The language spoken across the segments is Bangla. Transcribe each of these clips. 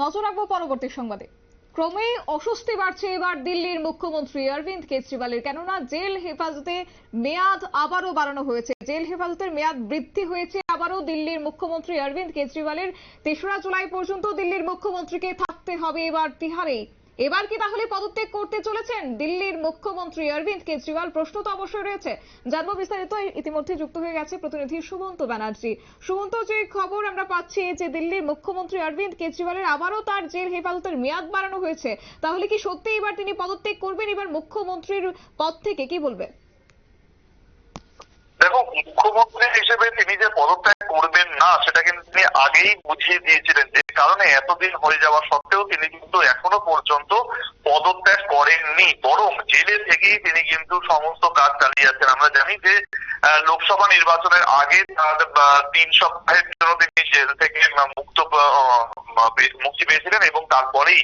নজর রাখব পরবর্তী সংবাদে। ক্রমেই অস্বস্তি বাড়ছে এবার দিল্লির মুখ্যমন্ত্রী অরবিন্দ কেজরিওয়ালের। কেননা জেল হেফাজতে মেয়াদ আবারও বাড়ানো হয়েছে। জেল হেফাজতের মেয়াদ বৃদ্ধি হয়েছে আবারও দিল্লির মুখ্যমন্ত্রী অরবিন্দ কেজরিওয়ালের। তেসরা জুলাই পর্যন্ত দিল্লির মুখ্যমন্ত্রীকে থাকতে হবে এবার তিহারে এবার কি তাহলে পদত্যাগ করতে চলেছেন দিল্লির মুখ্যমন্ত্রী অরবিন্দ কেজরিওয়াল? প্রশ্ন তো অবশ্যই রয়েছে। জানব বিস্তারিত। ইতিমধ্যে যুক্ত হয়ে গেছে প্রতিনিধি সুমন্ত ব্যানার্জি। সুমন্ত, যে খবর আমরা পাচ্ছি যে দিল্লির মুখ্যমন্ত্রী অরবিন্দ কেজরিওয়ালের আবারও তার জেল হেফাজতের মেয়াদ বাড়ানো হয়েছে, তাহলে কি সত্যি এবার তিনি পদত্যাগ করবেন? এবার মুখ্যমন্ত্রীর পদ থেকে কি বলবে? দেখো, মুখ্যমন্ত্রী হিসেবে তিনি যে পদত্যাগ করবেন না, সেটা কিন্তু তিনি আগেই বুঝিয়ে দিয়েছিলেন যে কারণে এতদিন হয়ে যাওয়া সত্ত্বেও তিনি কিন্তু এখনও পর্যন্ত পদত্যাগ করেননি। বরং জেলে থেকেই তিনি কিন্তু সমস্ত কাজ চালিয়ে যাচ্ছেন। আমরা জানি যে লোকসভা নির্বাচনের আগে তার তিন সপ্তাহের জন্য তিনি জেল থেকে মুক্ত মুক্তি পেয়েছিলেন এবং তারপরেই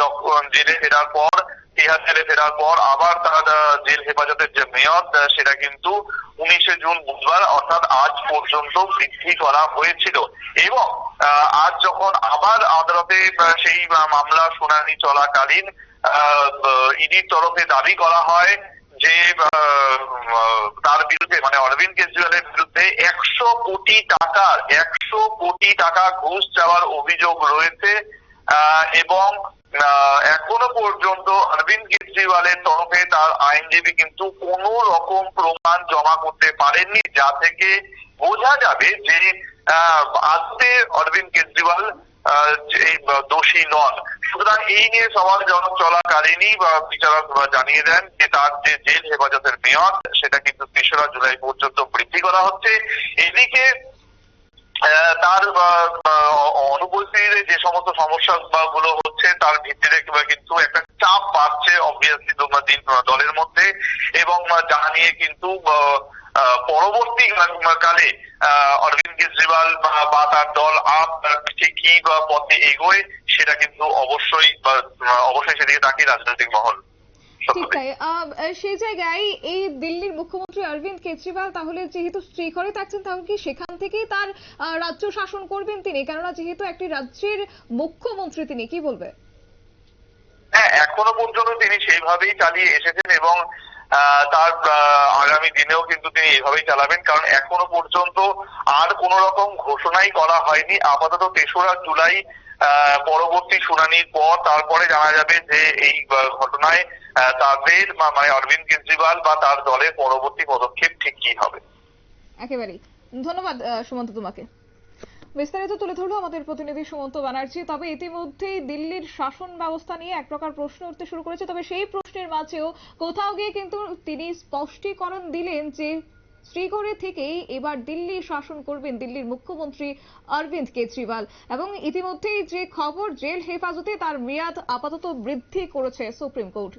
যখন জেলে ফেরার পর, তিহার জেলে ফেরার পর আবার তার জেল হেফাজতের যে মেয়াদ সেটা কিন্তু উনিশে জুন বুধবার, অর্থাৎ আজ পর্যন্ত বৃদ্ধি করা হয়েছিল। এবং আজ যখন আবার আদালতে সেই মামলা শুনানি চলাকালীন ইডির তরফে দাবি করা হয় যে তার বিরুদ্ধে মানে অরবিন্দ কেজরিওয়ালের বিরুদ্ধে একশো কোটি টাকার, একশো কোটি টাকা ঘুষ চাওয়ার অভিযোগ রয়েছে। এবং এখনও পর্যন্ত অরবিন্দ কেজরিওয়ালের তরফে তার আইনজীবী কিন্তু কোনো রকম প্রমাণ জমা করতে পারেননি, যা থেকে বোঝা যাবে যে আদতে অরবিন্দ কেজরিওয়াল দোষী নন। সুতরাং এই নিয়ে সবার জনক চলাকালীনই বা বিচারক জানিয়ে দেন যে তার যে জেল হেফাজতের মেয়াদ, সেটা কিন্তু তেসরা জুলাই পর্যন্ত বৃদ্ধি করা হচ্ছে। এদিকে তার আহ, যে সমস্ত সমস্যা গুলো হচ্ছে তার ভিত্তিতে কিন্তু একটা চাপ বাড়ছে অবভিয়াসলি দলের মধ্যে। এবং যা নিয়ে কিন্তু পরবর্তী কালে অরবিন্দ কেজরিওয়াল বা- তার দল আপ ঠিক কি পথে এগোয় সেটা কিন্তু অবশ্যই অবশ্যই সেদিকে তাকিয়ে রাজনৈতিক মহল। ঠিক তাই সেই জায়গায় এই দিল্লির মুখ্যমন্ত্রী অরবিন্দ কেজরিওয়াল তাহলে যেহেতু শ্রীঘরে থাকছেন তাহলে কি সেখান থেকেই তার রাজ্য শাসন করবেন তিনি? কেননা যেহেতু একটি রাজ্যের মুখ্যমন্ত্রী তিনি কি বলবে? হ্যাঁ এখনও পর্যন্ত তিনি সেইভাবেই চালিয়ে এসেছেন এবং তার আগামী দিনেও কিন্তু তিনি এইভাবেই চালাবেন। কারণ এখনও পর্যন্ত আর কোন রকম ঘোষণাই করা হয়নি। আপাতত তেসরা জুলাই আহ, পরবর্তী শুনানির পর তারপরে জানা যাবে যে এই ঘটনায় তাদের মানে অরবিন্দ কেজরিওয়াল বা তার দলের পরবর্তী পদক্ষেপ ঠিক কি হবে? একেবারেই। ধন্যবাদ সুমন্ত তোমাকে। বিস্তারিত তুলে ধরলো আমাদের প্রতিনিধি সুমন্ত ব্যানার্জি। তবে ইতিমধ্যেই দিল্লির শাসন ব্যবস্থা নিয়ে এক প্রকার প্রশ্ন উঠতে শুরু করেছে। তবে সেই প্রশ্নের মাঝেও কোথাও গিয়ে কিন্তু তিনি স্পষ্টীকরণ দিলেন যে শ্রীগড়ে থেকেই এবার দিল্লি শাসন করবেন দিল্লির মুখ্যমন্ত্রী অরবিন্দ কেজরিওয়াল। এবং ইতিমধ্যেই যে খবর জেল হেফাজতে তার মেয়াদ আপাতত বৃদ্ধি করেছে সুপ্রিম কোর্ট।